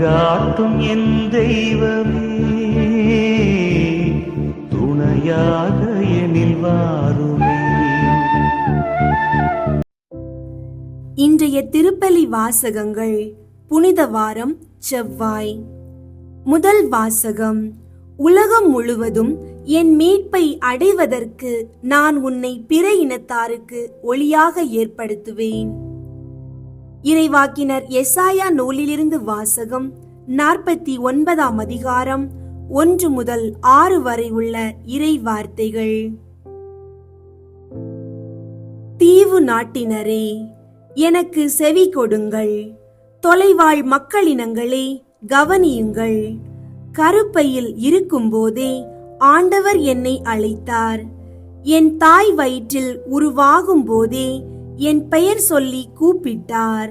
வழிகாட்டும் என் தெய்வமே துணையாக எனில் வாருமே. இன்றைய திருப்பலி வாசகங்கள் புனித வாரம் செவ்வாய். முதல் வாசகம் உலகம் முழுவதும் என் மீட்பை அடைவதற்கு நான் உன்னை பிற இனத்தாருக்கு ஒளியாக ஏற்படுத்துவேன். இறைவாக்கினர் எசாயா நூலிலிருந்து வாசகம் நாற்பத்தி ஒன்பதாம் அதிகாரம் ஒன்று முதல் ஆறு வரை உள்ள இறை வார்த்தைகள். தீவு நாட்டினரே எனக்கு செவி கொடுங்கள். தொலைவாழ் மக்களினங்களே கவனியுங்கள். கருப்பையில் இருக்கும்போதே ஆண்டவர் என்னை அழைத்தார். என் தாய் வயிற்றில் உருவாகும் போதே என் பெயர் சொல்லி கூப்பிட்டார்.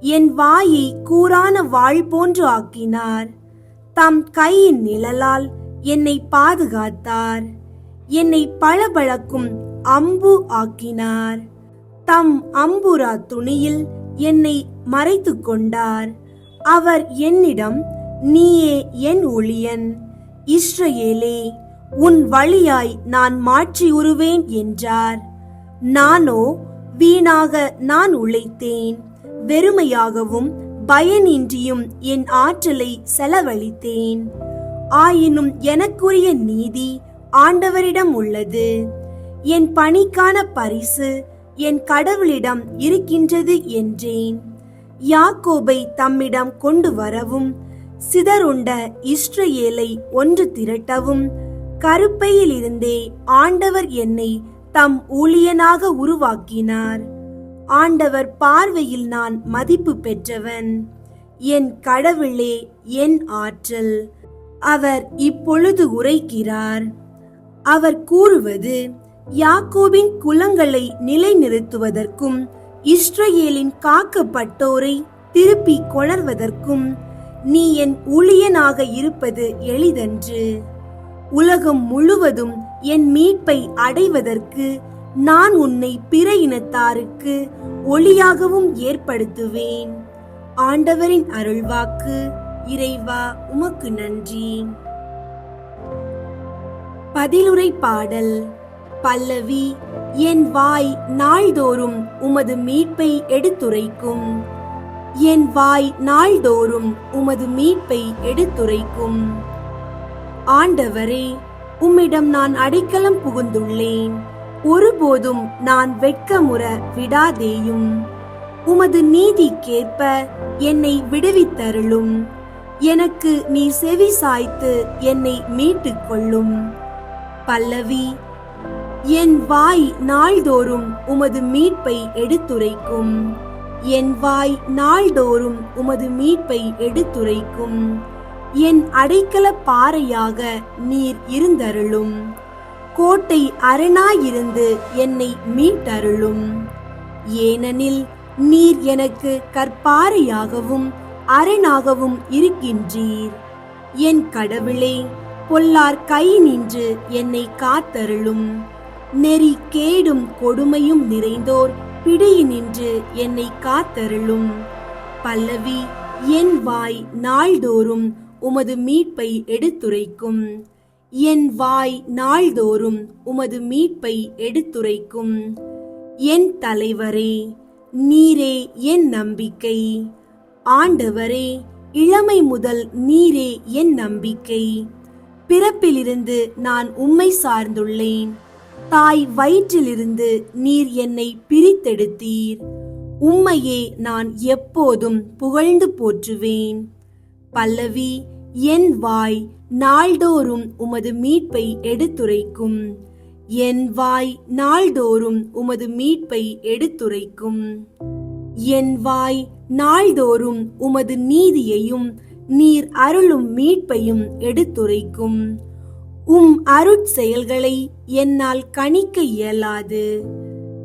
என் வாயை கூரான வாள் போன்று ஆக்கினார். தம் கையின் நிழலால் என்னை பாதுகாத்தார். என்னை பளபளக்கும் அம்பு ஆக்கினார். தம் அம்புரா துணியில் என்னை மறைத்து கொண்டார். அவர் என்னிடம் நீயே என் ஒளியன். இஸ்ரேலே உன் வழியாய் நான் மாற்றி உருவேன் என்றார். நானோ வீணாக நான் உழைத்தேன். வெறுமையாகவும் பயனின்றியும் என் ஆற்றலை செலவழித்தேன். ஆயினும் எனக்குரிய நீதி ஆண்டவரிடம் உள்ளது. என் பணிக்கான பரிசு என் கடவுளிடம் இருக்கின்றது என்றேன். யாக்கோபை தம்மிடம் கொண்டு வரவும் சிதறுண்ட இஸ்ரேலை ஒன்று திரட்டவும் கருப்பையிலிருந்தே ஆண்டவர் என்னை தம் ஊழியனாக உருவாக்கினார். ஆண்டவர் பார்வையில் நான் மதிப்பு பெற்றவன். என் கடவுளே என் ஆற்றல். அவர் இப்பொழுது உரைக்கிறார். அவர் கூறுவது யாக்கோபின் குலங்களை நிலைநிறுத்துவதற்கும் இஸ்ரேலின் காக்கப்பட்டோரை திருப்பி கொணர்வதற்கும் நீ என் ஊழியனாக இருப்பது எளிதன்று. உலகம் முழுவதும் என் மீட்பை அடைவதற்கு நான் உன்னை பிற இனத்தாருக்கு ஒளியாகவும் ஏற்படுத்துவேன். ஆண்டவரின் அருள்வாக்கு இறைவா உமக்கு நன்றி. பதிலுரை பாடல் பல்லவி என் வாய் நாள்தோறும் உமது மீட்பை எடுத்துரைக்கும். என் வாய் நாள்தோறும் உமது மீட்பை எடுத்துரைக்கும். ஆண்டவரே உம்மிடம் நான் அடைக்கலம் புகுந்துள்ளேன். ஒருபோதும் நான் வெட்கமுற விடாதேயும். உமது நீதிக்கேற்ப என்னை விடுவித்தருளும். எனக்கு நீ செவி சாய்த்து என்னை மீட்டுக் கொள்ளும் பல்லவி என் வாய் நாள்தோறும் உமது மீட்பை எடுத்துரைக்கும். என் வாய் நாள்தோறும் உமது மீட்பை எடுத்துரைக்கும். என் அடைக்கல பாறையாக நீர் இருந்தருளும். கோட்டை அரணாயிருந்து என்னை மீட்டருளும். ஏனெனில் நீர் எனக்கு கற்பாறையாகவும் அரணாகவும் இருக்கின்றீர். என் கடவுளே பொல்லார் கை நின்று என்னை காத்தருளும். நெறி கேடும் கொடுமையும் நிறைந்தோர் பிடியினின்று என்னை காத்தருளும். பல்லவி என் வாய் நாள்தோறும் உமது மீட்பை எடுத்துரைக்கும். என் வாய் நாள்தோறும் உமது மீட்பை எடுத்துரைக்கும். என் தலைவரே நீரே என் நம்பிக்கை. ஆண்டவரே இளமை முதல் நீரே என் நம்பிக்கை. பிறப்பிலிருந்து நான் உம்மை சார்ந்துள்ளேன். தாய் வயிற்றிலிருந்து நீர் என்னை பிரித்தெடுத்தீர். உம்மையே நான் எப்போதும் புகழ்ந்து போற்றுவேன். பல்லவி என் வாய் நாள்தோறும் உமது மீட்பை எடுத்துரைக்கும். என் வாய் நாள்தோறும் உமது மீட்பை எடுத்துரைக்கும். என் வாய் நாள்தோறும் உமது நீதியையும் நீர் அருளும் மீட்பையும் எடுத்துரைக்கும். உம் அருட்செயல்களை என்னால் கணிக்க இயலாது.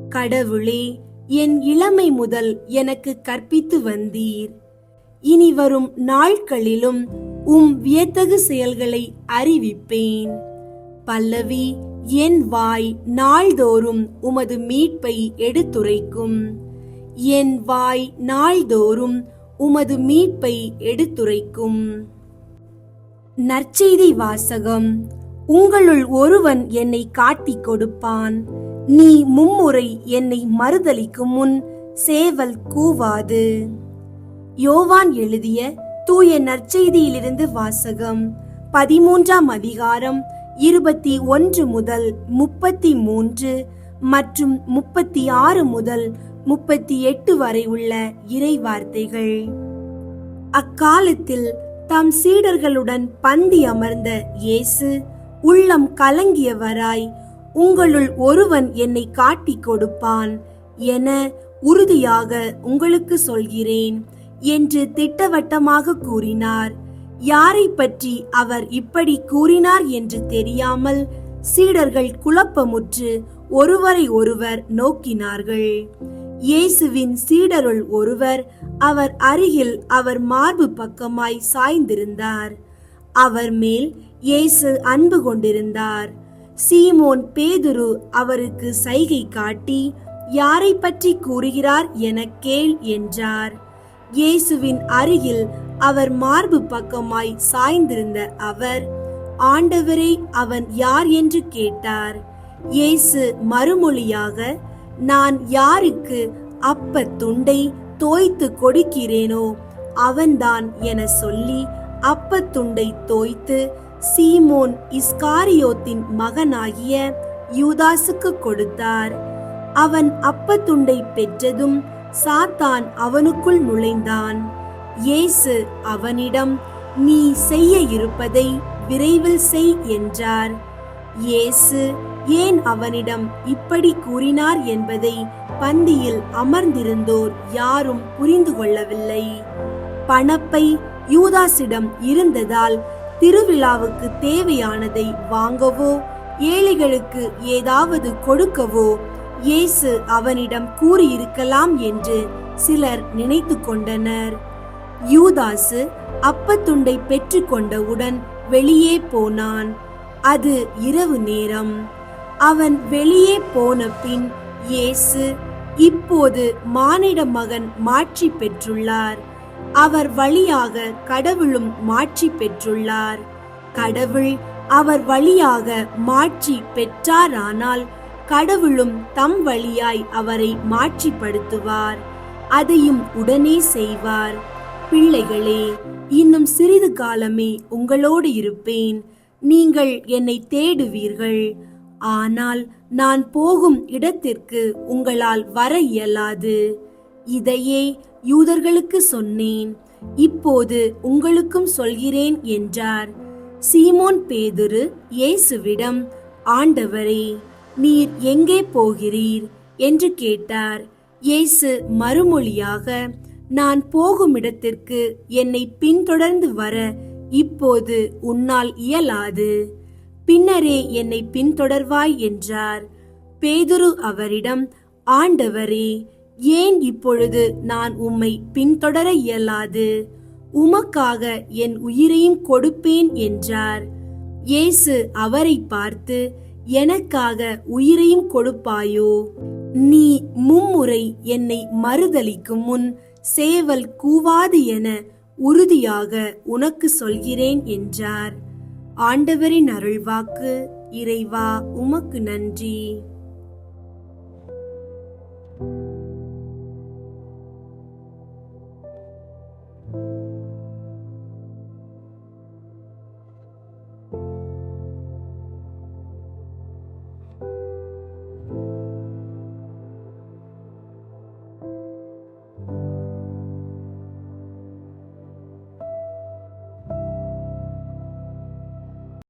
கடவுளே என் இளமை முதல் எனக்கு கற்பித்து வந்தீர். இனி வரும் நாட்களிலும் உம் வியத்தகு செயல்களை அறிவிப்பேன். பல்லவி என் வாய் நாள்தோறும் உமது மீட்பை எடுத்துரைக்கும். என் வாய் நாள்தோறும் உமது மீட்பை எடுத்துரைக்கும். நற்செய்தி வாசகம் உங்களுள் ஒருவன் என்னை காட்டிக் கொடுப்பான். நீ மும்முறை என்னை மறுதலிக்கும் முன் சேவல் கூவாது. யோவான் எழுதிய தூய நற்செய்தியிலிருந்து வாசகம் பதிமூன்றாம் அதிகாரம் இருபத்தி ஒன்று முதல் முப்பத்தி மூன்று மற்றும் முப்பத்தி ஆறு முதல் முப்பத்தி எட்டு வரை உள்ள இறை வார்த்தைகள் அக்காலத்தில் தம் சீடர்களுடன் பந்தி அமர்ந்த இயேசு உள்ளம் கலங்கியவராய் உங்களுள் ஒருவன் என்னை காட்டிக் கொடுப்பான் என உறுதியாக உங்களுக்கு சொல்கிறேன். என்று திட்டவட்டமாக கூறினார். யாரை பற்றி அவர் இப்படி கூறினார் என்று தெரியாமல் சீடர்கள் குழப்பமுற்று ஒருவரை ஒருவர் நோக்கினார்கள். இயேசுவின் சீடருள் ஒருவர் அவர் அருகில் அவர் மார்பு பக்கமாய் சாய்ந்திருந்தார். அவர் மேல் இயேசு அன்பு கொண்டிருந்தார். சீமோன் பேதுரு அவருக்கு சைகை காட்டி யாரை பற்றி கூறுகிறார் என கேள் என்றார். இயேசுவின் அருகில் அவர் மார்பு பக்கமாய் சாய்ந்திருந்த அவர். ஆண்டவரே அவன் யார் என்று கேட்டார். இயேசு மறுமொழியாக நான் யாருக்கு அப்ப துண்டை தோய்த்து கொடுக்கிறேனோ அவன்தான் என சொல்லி அப்பத்துண்டை தோய்த்து சீமோன் இஸ்காரியோத்தின் மகனாகிய யூதாசுக்கு கொடுத்தார். அவன் அப்பத்துண்டை பெற்றதும் சாத்தான் அவனுக்குள் நுழைந்தான். இயேசு அவனிடம் நீ செய்ய இருப்பதை விரைவில் செய் என்றார். இயேசு ஏன் அவனிடம் இப்படி கூறினார் என்பதை பந்தியில் அமர்ந்திருந்தோர் யாரும் புரிந்து கொள்ளவில்லை. பணப்பை யூதாசிடம் இருந்ததால் திருவிழாவுக்கு தேவையானதை வாங்கவோ ஏழைகளுக்கு ஏதாவது கொடுக்கவோ இயேசு அவனிடம் கூறியிருக்கலாம் என்று சிலர் நினைத்து கொண்டனர் யூதாசு அப்பத்துண்டை பெற்றுக்கொண்டவுடன் வெளியே போனான். அது இரவு நேரம். அவன் வெளியே போன பின் இயேசு இப்போது மானிட மகன் மாற்றி பெற்றுள்ளார். அவர் வழியாக கடவுளும் மாற்றி பெற்றுள்ளார். கடவுள் அவர் வழியாக மாற்றி பெற்றாரானால் கடவுளும் தம் வழியாய் அவரை மாற்றிப்படுத்துவார் அதையும் உடனே செய்வார். பிள்ளைகளே இன்னும் சிறிது காலமே உங்களோடு இருப்பேன். நீங்கள் என்னை தேடுவீர்கள். ஆனால் நான் போகும் இடத்திற்கு உங்களால் வர இயலாது. இதையே யூதர்களுக்கு சொன்னேன். இப்போது உங்களுக்கும் சொல்கிறேன் என்றார். சீமோன் பேதுரு இயேசுவிடம் ஆண்டவரே நீர் எங்கே போகிறீர்? என்று கேட்டார். இயேசு மறுமொழியாக நான் போகும் இடத்திற்கு என்னை பின்தொடர்ந்து வர இப்போது உன்னால் இயலாது. பின்னரே என்னை பின்தொடர்வாய் என்றார். பேதுரு அவரிடம் ஆண்டவரே ஏன் இப்பொழுது நான் உம்மை பின்தொடர இயலாது? உமக்காக என் உயிரையும் கொடுப்பேன் என்றார். இயேசு அவரை பார்த்து எனக்காக உயிரையும் கொடுப்பாயோ? நீ மும்முறை என்னை மறுதளிக்கும் முன் சேவல் கூவாது என உறுதியாக உனக்கு சொல்கிறேன் என்றார். ஆண்டவரின் அருள்வாக்கு இறைவா உமக்கு நன்றி.